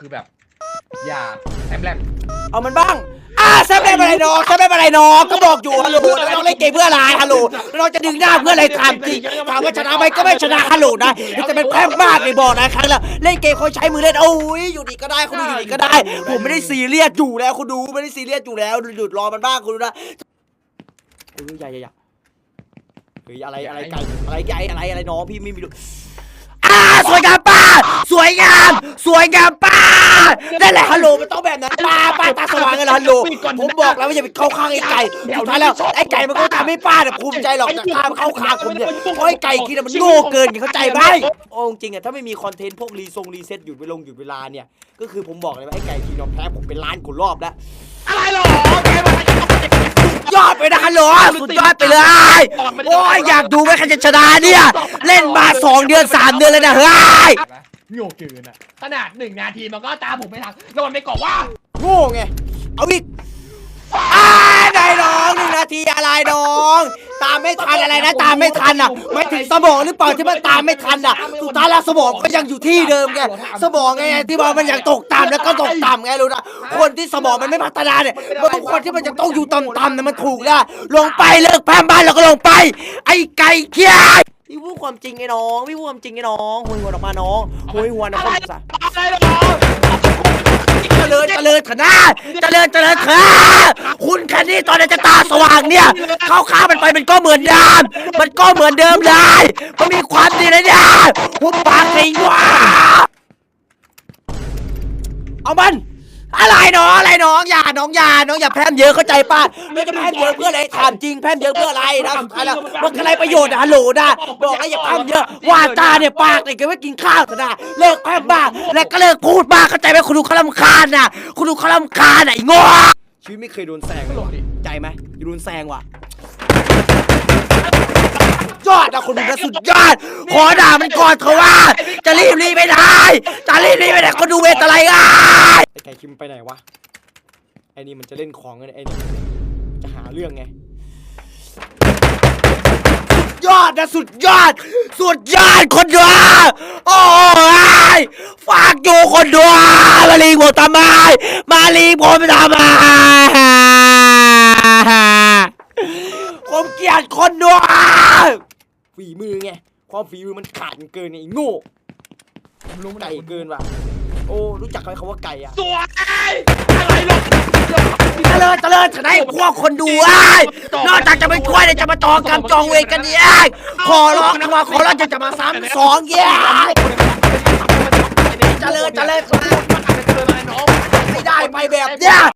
คือแบบ อย่าแซมแลมเอามันบ้าง อ่าแซมไม่เป็นไรน้องแซมไม่เป็นไรน้องก็บอกอยู่ฮัลโหลแล้วน้องเล่นเกมเพื่ออะไรฮัลโหลแล้วน้องจะดึงหน้าเพื่ออะไรถามจริงถามว่าชนะไหมก็ไม่ชนะฮัลโหลนะจะเป็นแพ้มากเลยบอกนะครั้งละเล่นเกมเขาใช้มือเล่นโอ้ยอยู่ดีก็ได้คุณดูอยู่ดีก็ได้ ผมไม่ได้ซีเรียสอยู่แล้วคุณดูไม่ได้ซีเรียสอยู่แล้วหยุดรอมันบ้างคุณดูนะเฮ้ยใหญ่ใหญ่เฮ้ยอะไรอะไรไก่อะไรไก่อะไรอะไรน้องพี่ไม่มีดูอ่าสวยงามป้าส วยงาม สวยงามป้านั่นแหละฮัลโหลมันต้องแบบนั้นป้าป้าตาสว่างกันเหรอฮัลโหลผมบอกแล้วว่าอย่าไปเข้าข้างไอ้ไก่สุดท้ายแล้วไอ้ไก่มันก็ทำให้ป้าเนี่ยภูมิใจหรอกแต่ข้ามเข้าข้างผมเนี่ยเพราะไอ้ไก่กินอะมันโง่เกินไงเข้าใจไหมโอ้จริงๆอะถ้าไม่มีคอนเทนต์พวกรีทรงรีเซ็ตหยุดเวลงหยุดเวลาเนี่ยก็คือผมบอกเลยว่าไอ้ไก่กินยอมแพ้ผมเป็นล้านกว่ารอบแล้วอะไรหรอแกมายอดไปนะฮัลโหลสุดยอดไปเลย โอ้ยอยากดูไหมใครจะชนะเนี่ย เล่นมาสองเดือนสามเดือนเลยนะเฮ้ย โง่เกินอะขนาดหนึ่งนาทีมันก็ตามผมไม่ทันโดนไปก่อนว่าโง่ไง เอาอีกอ้าได้น้องหนึ่งนาทีอะไรน้อง ตามไม่ทันอะไรนะตามไม่ทันอะไม่ถึงสมองหรือเปล่าที่มันตามไม่ทันอะสุดท้ายแล้วสมองก็ยังอยู่ที่เดิมไงสมองไงที่ว่ามันยังตกต่ำแล้วก็ตกต่ำไงรู้นะคนที่สมองมันไม่พัฒนาเนี่ยมันเป็นคนที่มันจะต้องอยู่ต่ำๆเนะมันถูกนะลงไปเลิกแพร่มบ้านแล้วก็ลงไป ไอ้ไก่เขี้ย พี่พูดความจริงไอ้น้อง พี่พูดความจริงไอ้น้องหุยหัวนออกมาน้องหุยหัวนออกมาอะไรหรอเจริญเจริญเถอะนะเจริญเจริญเถอะคุณแค่นี้ตอนนี้จะตาสว่างเนี่ย เข้าข้างมันไปมันก็เหมือนเดิม มันก็เหมือนเดิมเลยมันมีความดีนะเนี่ยหุบปากสิวะเอามัน อะไรน้องอะไรน้องอย่าน้องอย่าน้องอย่าแพร่มเยอะเข้าใจป้าไม่จะแพร่มเยอะเพื่ออะไรถามจริงแพร่มเยอะเพื่ออะไรนะสุดท้ายแล้วมันอะไรประโยชน์อะฮัลโหลนะบอกแล้วอย่าแพร่มเยอะว่าจาเนี่ยปากเนี่ยแกไม่กินข้าวเถอะนะเลิกแพร่มบ้างแล้วก็เลิกพูดบ้างเข้าใจไหมคุณดูเขาลำคาญนะคุณดูเขาลำคาญอะไอ้โง่ชีวิตไม่เคยโดนแซงเลยว่ะใจไหมโดนแซงว่ะยอดนะคุณดูนะสุดยอด ขอด่ามันก่อนเถอะว่า จะรีบรีบไม่ได้ จะรีบรีบไม่ได้ก็ดูเวทอะไรอะ อ้ไก่คิมไปไหนวะ ไอ้นี่มันจะเล่นของไงไอ้นี่จะหาเรื่องไง ยอดนะสุดยอด สุดยอดคนดูโอ้ยฝากอยู่คนดูมาลีผมทำไม มาลีผมทำไมผมเกลียดคนดูฝีมือไง ความฝีมือมันขาดเกินไอ้โง่รู้มันไก่เกินว่ะ โอ้รู้จักไหมคำว่าไก่อะสวยอะไรหรอเจริญเจริญจะได้พวกคนดูไอ้ยนอกจากจะไปช่วยเนี่ยจะมาต่อกำจองเวรกันเนี่ยขอร้องนะว่าขอร้องจะจะมาซ้ำสองแย่เจริญเจริญมันอาจจะเจอมาน้องไม่ได้ไปแบบเนี้ย